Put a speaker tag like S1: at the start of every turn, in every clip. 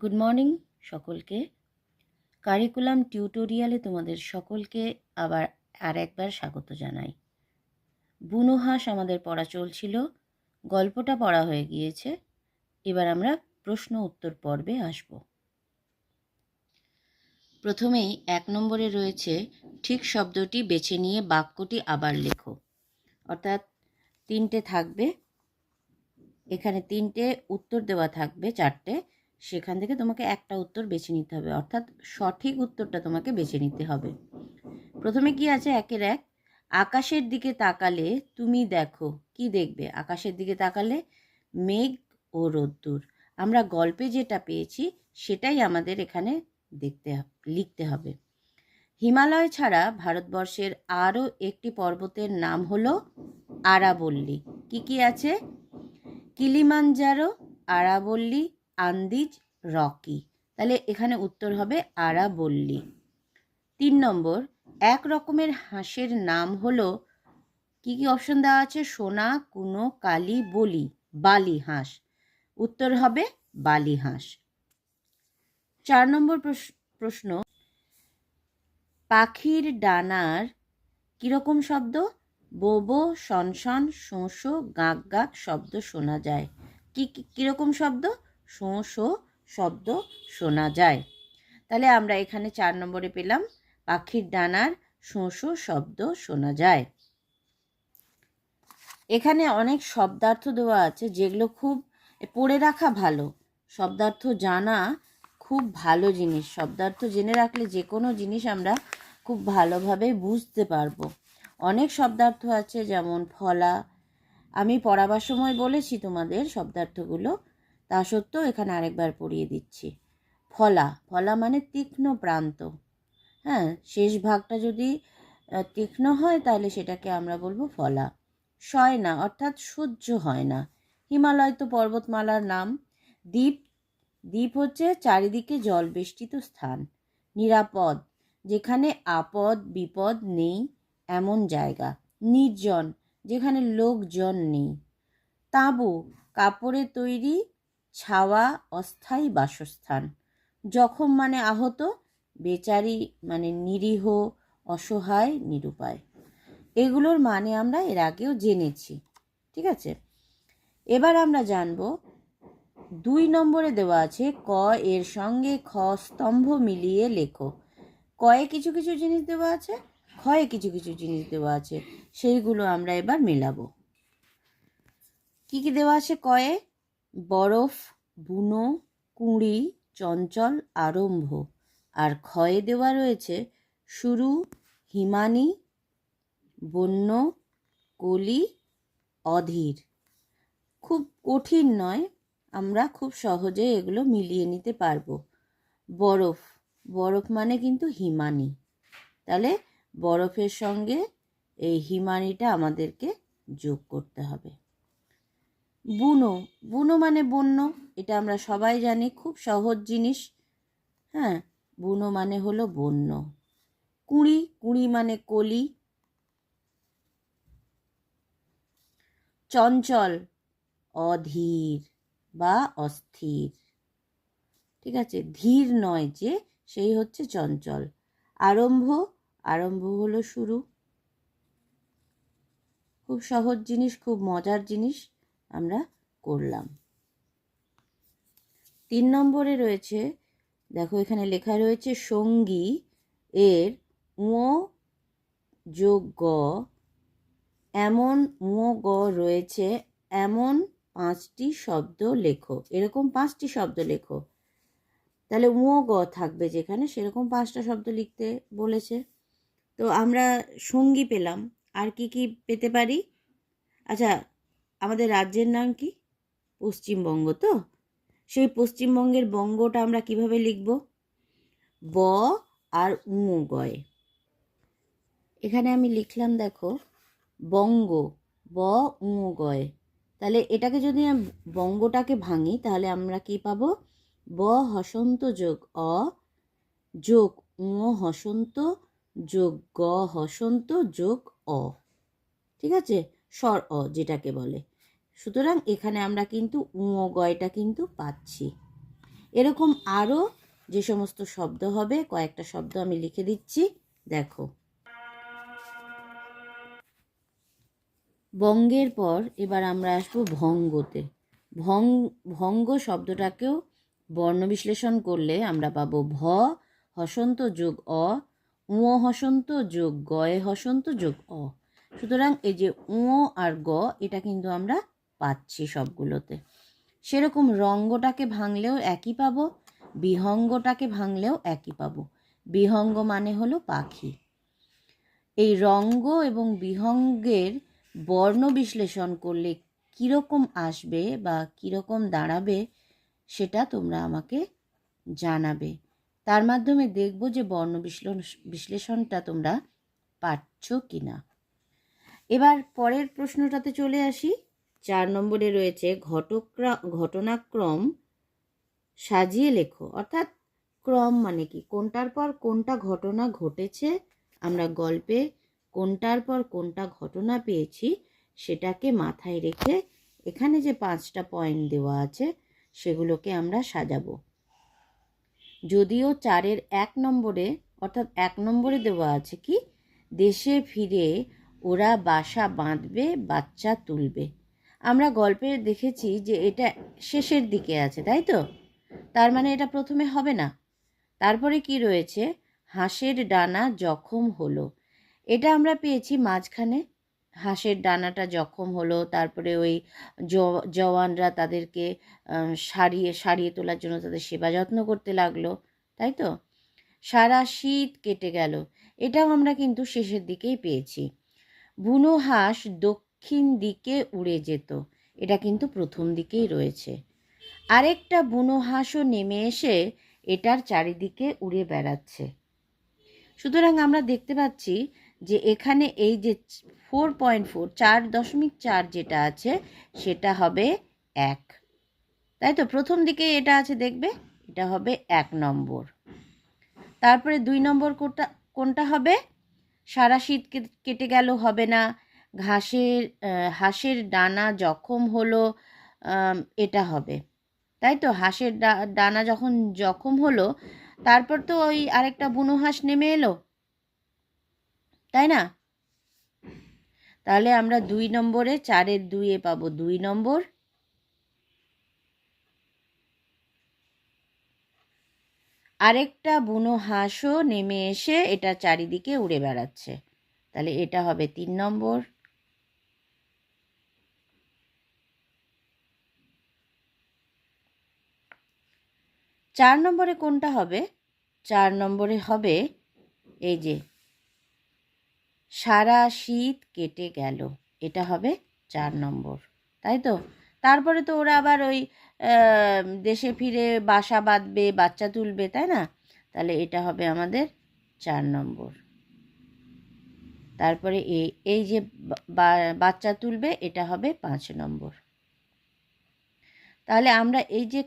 S1: Good morning সকলকে। Curriculum টিউটোরিয়ালে তোমাদের সকলকে আবার আর একবার স্বাগত জানাই। বুনো হাঁস আমাদের পড়া চলছিল, গল্পটা পড়া হয়ে গিয়েছে, এবার আমরা প্রশ্ন উত্তর পর্বে আসব। প্রথমেই এক নম্বরে রয়েছে, ঠিক শব্দটি বেছে নিয়ে বাক্যটি আবার লেখো। অর্থাৎ তিনটে থাকবে, এখানে তিনটে, উত্তর দেওয়া থাকবে চারটে সেখান থেকে তোমাকে একটা উত্তর বেছে নিতে হবে। অর্থাৎ সঠিক উত্তরটা তোমাকে বেছে নিতে হবে। প্রথমে কি আছে? একের এক আকাশের দিকে তাকালে তুমি দেখো, কি দেখবে? আকাশের দিকে তাকালে মেঘ ও রোদ্দুর। আমরা গল্পে যেটা পেয়েছি, সেটাই আমাদের এখানে দেখতে লিখতে হবে। হিমালয় ছাড়া ভারতবর্ষের আরও একটি পর্বতের নাম হলো আরাবল্লী। কি কি আছে? কিলিমাঞ্জারো, আরাবল্লী আন্দিজ রকি। তাহলে এখানে উত্তর হবে আরাবল্লী। তিন নম্বর, এক রকমের হাঁসের নাম হলো, কি কি অপশন দেওয়া আছে? সোনা, কুনো, কালি, বলি, বালি হাঁস। উত্তর হবে বালি হাঁস। চার নম্বর প্রশ্ন, পাখির ডানার কীরকম শব্দ? বোবো সনসন শোঁশো গাঁক গাঁক শব্দ শোনা যায়। কি, কীরকম শব্দ? শোঁ শো শব্দ শোনা যায়। তাহলে আমরা এখানে চার নম্বরে পেলাম, পাখির ডানার শোঁ শো শব্দ শোনা যায়। এখানে অনেক শব্দার্থ দেওয়া আছে যেগুলো খুব, পড়ে রাখা ভালো। শব্দার্থ জানা খুব ভালো জিনিস। শব্দার্থ জেনে রাখলে যে কোনো জিনিস আমরা খুব ভালোভাবে বুঝতে পারব। অনেক শব্দার্থ আছে যেমন ফলা। আমি পড়াবার সময় বলেছি তোমাদের শব্দার্থগুলো। তা সত্ত্বেও এখানে আরেকবার পড়িয়ে দিচ্ছি। ফলা ফলা মানে তীক্ষ্ণ প্রান্ত। হ্যাঁ শেষ ভাগটা যদি তীক্ষ্ণ হয় তাহলে সেটাকে আমরা বলব ফলা। সয় না, অর্থাৎ সহ্য হয় না। হিমালয় তো পর্বতমালার নাম। দ্বীপ দ্বীপ হচ্ছে চারিদিকে জল বেষ্টিত স্থান। নিরাপদ, যেখানে আপদ, বিপদ নেই, এমন জায়গা। নির্জন, যেখানে লোকজন নেই। তাঁবু কাপড়ে তৈরি ছাওয়া, অস্থায়ী বাসস্থান। জখম মানে আহত, বেচারি মানে নিরীহ, অসহায়, নিরুপায়। এগুলোর মানে আমরা এর আগেও জেনেছি, ঠিক আছে? এবার আমরা জানব, দুই নম্বরে দেওয়া আছে, ক এর সঙ্গে খ স্তম্ভ মিলিয়ে লেখো। কয়ে কিছু কিছু জিনিস দেওয়া আছে, ক্ষয়ে কিছু কিছু জিনিস দেওয়া আছে, সেইগুলো আমরা এবার মেলাবো। কি কি দেওয়া আছে কয়ে? বরফ, বুনো, কুঁড়ি, চঞ্চল, আরম্ভ। আর ক্ষয়ে দেওয়া রয়েছে শুরু, হিমানি, বন্য, কলি, অধীর। খুব কঠিন নয়, আমরা খুব সহজে এগুলো মিলিয়ে নিতে পারব। বরফ বরফ মানে কিন্তু হিমানি। তাহলে বরফের সঙ্গে এই হিমানিটা আমাদেরকে যোগ করতে হবে। বুনো। বুনো মানে বন্য, এটা আমরা সবাই জানি, খুব সহজ জিনিস। হ্যাঁ বুনো মানে হলো বন্য। কুঁড়ি কুঁড়ি মানে কলি। চঞ্চল, অধীর বা অস্থির। ঠিক আছে, ধীর নয় যে, সেই হচ্ছে চঞ্চল। আরম্ভ আরম্ভ হলো শুরু। খুব সহজ জিনিস, খুব মজার জিনিস। আমরা করলাম। তিন নম্বরে রয়েছে, দেখো এখানে লেখা রয়েছে, সঙ্গী এর ও যোগ গ। এমন ও গ রয়েছে, এমন পাঁচটি শব্দ লেখো। এরকম পাঁচটি শব্দ লেখো। তাহলে ও গ থাকবে যেখানে, সেরকম পাঁচটা শব্দ লিখতে বলেছে। তো আমরা সঙ্গী পেলাম। আর কি কি পেতে পারি? আচ্ছা আমাদের রাজ্যের নাম কি? পশ্চিমবঙ্গ তো? সেই পশ্চিমবঙ্গের বঙ্গটা আমরা কীভাবে লিখব? ব আর উ গয়। এখানে আমি লিখলাম, দেখো, বঙ্গ, ব, উ, গয়। তাহলে এটাকে যদি বঙ্গটাকে ভাঙি, তাহলে আমরা কি পাবো? ব হসন্ত যোগ, অ যোগ উ হসন্ত যোগ, গ হসন্ত যোগ, অ। ঠিক আছে? স্বর, অ, যেটাকে বলে। সুতরাং এখানে আমরা কিন্তু উঁ গয়টা কিন্তু পাচ্ছি। এরকম আরও যে সমস্ত শব্দ হবে, কয়েকটা শব্দ আমি লিখে দিচ্ছি, দেখো। বঙ্গের পর এবার আমরা আসব ভঙ্গতে। ভং, ভঙ্গ শব্দটাকেও বর্ণ বিশ্লেষণ করলে আমরা পাবো ভ, হসন্ত যোগ অ, উঁ হসন্ত যোগ গয়ে হসন্ত যোগ অ। সুতরাং এই যে উঁ আর গ, এটা কিন্তু আমরা পাচ্ছি সবগুলোতে। সেরকম রঙ্গটাকে ভাঙলেও একই পাবো, বিহঙ্গটাকে ভাঙলেও একই পাবো। বিহঙ্গ মানে হলো পাখি। এই রঙ্গ এবং বিহঙ্গের বর্ণ বিশ্লেষণ করলে কীরকম আসবে বা কীরকম দাঁড়াবে সেটা তোমরা আমাকে জানাবে। তার মাধ্যমে দেখব যে বর্ণ বিশ্লেষ- বিশ্লেষণটা তোমরা পারছ কি না এবার পরের প্রশ্নটাতে চলে আসি। চার নম্বরে রয়েছে ঘটক্রা, ঘটনাক্রম সাজিয়ে লেখো। অর্থাৎ ক্রম মানে কি? কোনটার পর কোনটা ঘটনা ঘটেছে, আমরা গল্পে কোনটার পর কোনটা ঘটনা পেয়েছি, সেটাকে মাথায় রেখে এখানে যে পাঁচটা পয়েন্ট দেওয়া আছে, সেগুলোকে আমরা সাজাবো। যদিও চারের এক নম্বরে, অর্থাৎ এক নম্বরে দেওয়া আছে কি? দেশে ফিরে ওরা বাসা বাঁধবে, বাচ্চা তুলবে। আমরা গল্পে দেখেছি যে এটা শেষের দিকে আছে, তাই তো? তার মানে এটা প্রথমে হবে না। তারপরে কি রয়েছে? হাঁসের ডানা জখম হলো। এটা আমরা পেয়েছি মাঝখানে। হাঁসের ডানাটা জখম হলো, তারপরে ওই জওয়ানরা তাদেরকে সারিয়ে সারিয়ে তোলার জন্য তাদের সেবা যত্ন করতে লাগল, তাই তো? সারা শীত কেটে গেল। এটাও আমরা কিন্তু শেষের দিকেই পেয়েছি। বুনো হাঁস দক্ষিণ দিকে উড়ে যেত। এটা কিন্তু প্রথম দিকেই রয়েছে। আরেকটা বুনো হাঁসও নেমে এসে এটার চারিদিকে উড়ে বেড়াচ্ছে। সুতরাং আমরা দেখতে পাচ্ছি যে এখানে এই যে ফোর পয়েন্ট ফোর, চার দশমিক চার যেটা আছে, সেটা হবে এক। তাই তো? প্রথম দিকে এটা আছে দেখবে, এটা হবে এক নম্বর। তারপরে দুই নম্বর কোনটা কোনটা হবে? সারা শীত কেটে গেল, হবে না। ঘাসের হাঁসের ডানা জখম হলো এটা হবে। তাই তো? হাঁসের ডানা যখন জখম হলো, তারপর তো ওই আরেকটা বুনো হাঁস নেমে এলো। তাই না? তাহলে আমরা দুই নম্বরে, চারের দুইয়ে পাবো দুই নম্বর। আরেকটা বুনো হাঁসও নেমে এসে এটা চারিদিকে উড়ে বেড়াচ্ছে। তাহলে এটা হবে তিন নম্বর। চার নম্বরে কোনটা হবে? চার নম্বরে হবে, এই যে, সারা শীত কেটে গেল, এটা হবে চার নম্বর, তাই তো? তারপরে তো ওরা আবার ওই দেশে ফিরে বাসা বাঁধবে, বাচ্চা তুলবে, তাই না? তাহলে এটা হবে আমাদের চার নম্বর। তারপরে এই এই যে বাচ্চা তুলবে, এটা হবে পাঁচ নম্বর। তাহলে আমরা এই যে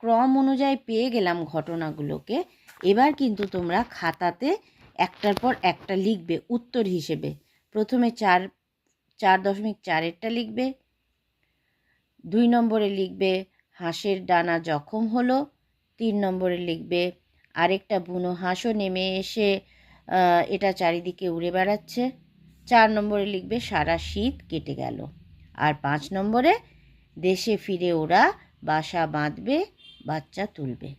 S1: ক্রম অনুযায়ী পেয়ে গেলাম ঘটনাগুলোকে। এবার কিন্তু তোমরা খাতাতে একটার পর একটা লিখবে, উত্তর হিসেবে। প্রথমে চার চার দশমিক চারেরটা লিখবে। দুই নম্বরে লিখবে, হাঁসের ডানা জখম হলো। তিন নম্বরে লিখবে, আরেকটা বুনো হাঁসও নেমে এসে এটা চারিদিকে উড়ে বেড়াচ্ছে। চার নম্বরে লিখবে, সারা শীত কেটে গেল। আর পাঁচ নম্বরে, দেশে ফিরে ওরা বাসা বাঁধবে। বাচ্চা তুলবে।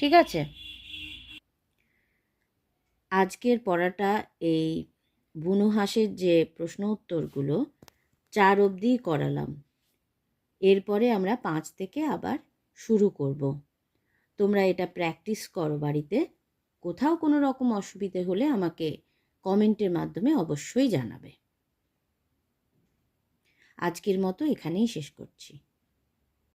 S1: ঠিক আছে? আজকের পড়াটা এই বুনো হাঁসের যে প্রশ্ন উত্তরগুলো, চার অবধি করালাম। এরপরে আমরা পাঁচ থেকে আবার শুরু করব। তোমরা এটা প্র্যাকটিস করো বাড়িতে। কোথাও কোনো রকম অসুবিধে হলে আমাকে কমেন্টের মাধ্যমে অবশ্যই জানাবে। আজকের মতো এখানেই শেষ করছি।